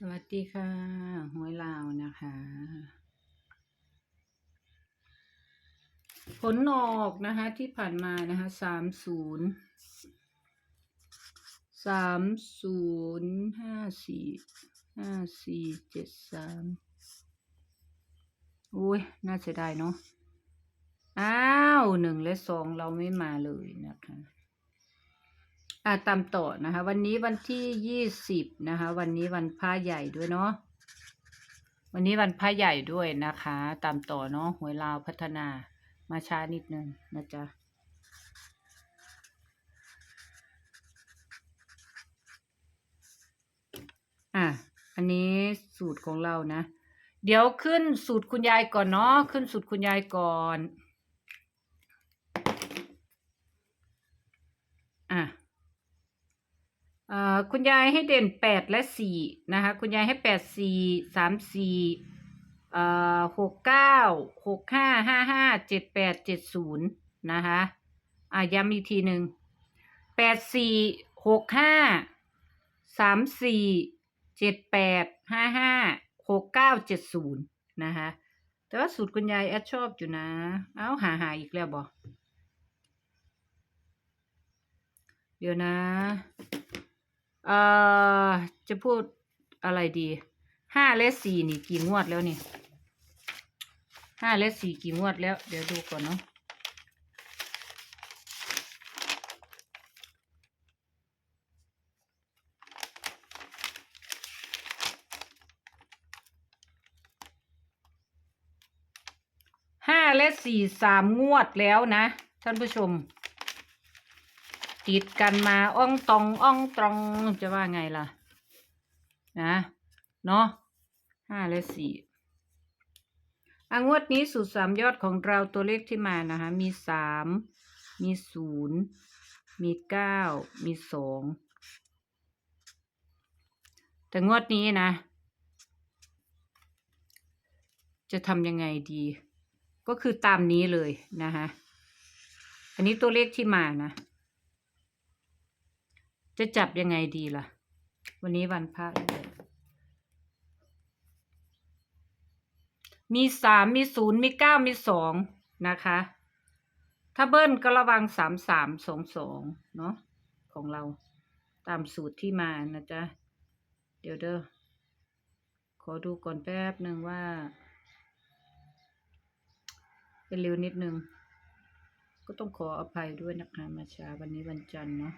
สวัสดีค่ะหวยลาวนะคะ ผลออกนะคะที่ผ่านมานะคะสามศูนย์สามศูนย์ห้าสี่ห้าสี่เจ็ดสามอุ้ยน่าเสียดายเนาะอ้าวหนึ่งและสองเราไม่มาเลยนะคะ อ่าตามต่อนะคะ วันนี้วันที่ยี่สิบนะคะ วันนี้วันพระใหญ่ด้วยเนาะวันนี้วันพระใหญ่ด้วยนะคะ ตามต่อเนาะหวยลาวพัฒนามาช้านิดนึงนะจ๊ะอะอันนี้สูตรของเรานะ เดี๋ยวขึ้นสูตรคุณยายก่อนเนาะขึ้นสูตรคุณยายก่อน อะ เอ่อ คุณยายให้เด่นแปดและสี่นะคะ คุณยายให้แปดสี่สามสี่หกเก้าหกห้าห้าห้าเจ็ดแปดเจ็ดศูนย์นะคะอะย้ำอีกทีหนึ่งแปดสี่หกห้าสามสี่เจ็ดแปดห้าห้าหกเก้าเจ็ดศูนย์นะคะแต่ว่าสูตรคุณยายแอดชอบอยู่นะ เอาหาหาอีกแล้วบอเดี๋ยวนะ เอ่อจะพูดอะไรดีห้าและสี่นี่กี่งวดแล้วนี่ห้าและสี่กี่งวดแล้ว เดี๋ยวดูก่อนเนาะห้าและสี่สามงวดแล้วนะ ท่านผู้ชม ติดกันมาอ่องตองอ่องตรองจะว่าไงล่ะ นะเนาะห้าและสี่อางวดนี้สูตรสามยอดของเราตัวเลขที่มานะคะ มีสามมีศูนย์มีเก้ามีสองแต่งวดนี้นะ จะทำยังไงดี ก็คือตามนี้เลยนะคะอันนี้ตัวเลขที่มานะ จะจับยังไงดีล่ะ วันนี้วันพระด้วยมีสามมีศูนย์มีเก้ามีสองนะคะ ถ้าเบิ้ลก็ระวังสามสามสองสองเนาะของเราตามสูตรที่มานะจ๊ะ เดี๋ยวเด้อขอดูก่อนแป๊บหนึ่งว่า เป็นเร็วนิดนึง ก็ต้องขออภัยด้วยนะคะ มาช้าวันนี้วันจันทร์เนาะ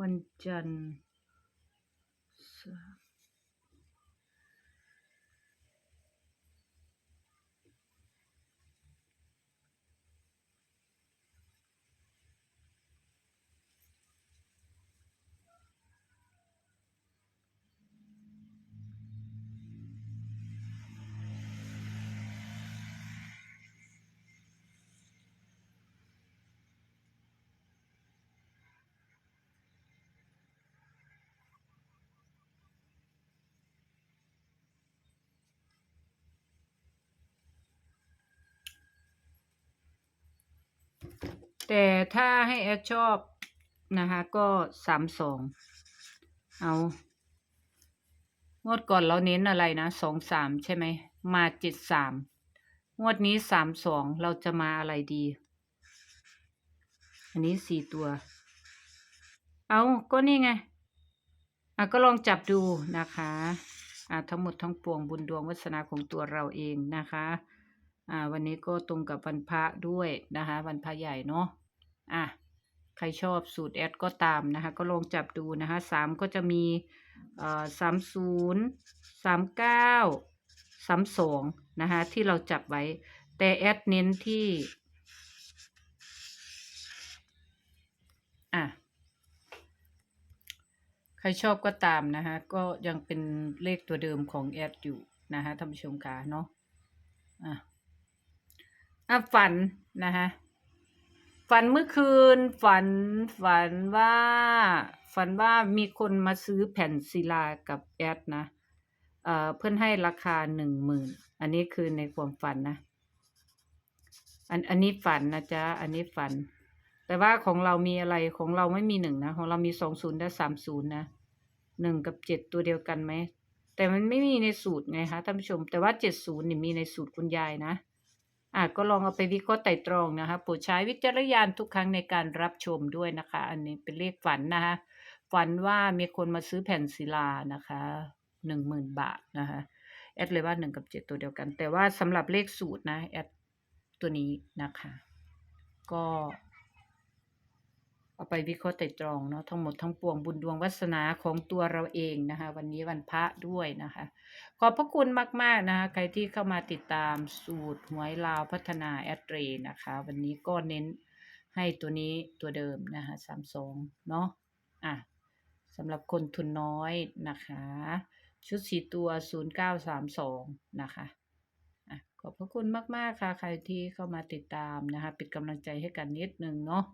วันจันทร์ แต่ถ้าให้แอดชอบนะคะก็สามสองเอางวดก่อนเราเน้นอะไรนะสองสามใช่ไหมมาเจ็ดสามงวดนี้สามสองเราจะมาอะไรดี อันนี้สี่ตัว เอาก็นี่ไงอะก็ลองจับดูนะคะอะทั้งหมดทั้งปวงบุญดวงวัสนาของตัวเราเองนะคะ อ่าวันนี้ก็ตรงกับวันพระด้วยนะคะวันพระใหญ่เนาะอะใครชอบสูตรแอดก็ตามนะคะ ก็ลองจับดูนะคะสามก็จะมีเอ่อสามศูนย์สามเก้าสามสองนะคะที่เราจับไว้ แต่แอดเน้นที่อะใครชอบก็ตามนะคะ ก็ยังเป็นเลขตัวเดิมของแอดอยู่นะคะท่านผู้ชมคะเนาะอะ อะฝันนะคะฝันเมื่อคืน ฝันฝันว่า ฝันว่ามีคนมาซื้อแผ่นศิลากับแอดนะเอ่อเพื่อนให้ราคาหนึ่งหมื่นอันนี้คือในความฝันนะอันอันนี้ฝันนะจ๊ะอันนี้ฝัน แต่ว่าของเรามีอะไรของเราไม่มีหนึ่งนะของเรามีสองศูนย์และสามศูนย์นะหนึ่งกับเจ็ดตัวเดียวกันไหมแต่มันไม่มีในสูตรไงคะท่านผู้ชม แต่ว่าเจ็ดศูนย์นี่มีในสูตรคุณยายนะ อะก็ลองเอาไปวิเคราะห์ไต่ตรองนะคะโปรดใช้วิจารณญาณทุกครั้งในการรับชมด้วยนะคะ อันนี้เป็นเลขฝันนะคะฝันว่ามีคนมาซื้อแผ่นศิลานะคะหนึ่งหมื่นบาทนะคะแอดเลยว่าหนึ่งกับเจ็ดตัวเดียวกัน แต่ว่าสำหรับเลขสูตรนะแอดตัวนี้นะคะ ก็ เอาไปวิเคราะห์ไต่ตรองเนาะทั้งหมดทั้งปวงบุญดวงวาสนาของตัวเราเองนะคะ วันนี้วันพระด้วยนะคะ ขอบพระคุณมากๆนะคะใครที่เข้ามาติดตามสูตรหวยลาวพัฒนาแอดเรนะคะ วันนี้ก็เน้นให้ตัวนี้ตัวเดิมนะคะสามสองเนาะอะสำหรับคนทุนน้อยนะคะ ชุดสีตัวศูนย์เก้าสามสองนะคะอะขอบพระคุณมาก ๆ ค่ะ ใครที่เข้ามาติดตามนะคะ เป็นกำลังใจให้กันนิดนึงเนาะ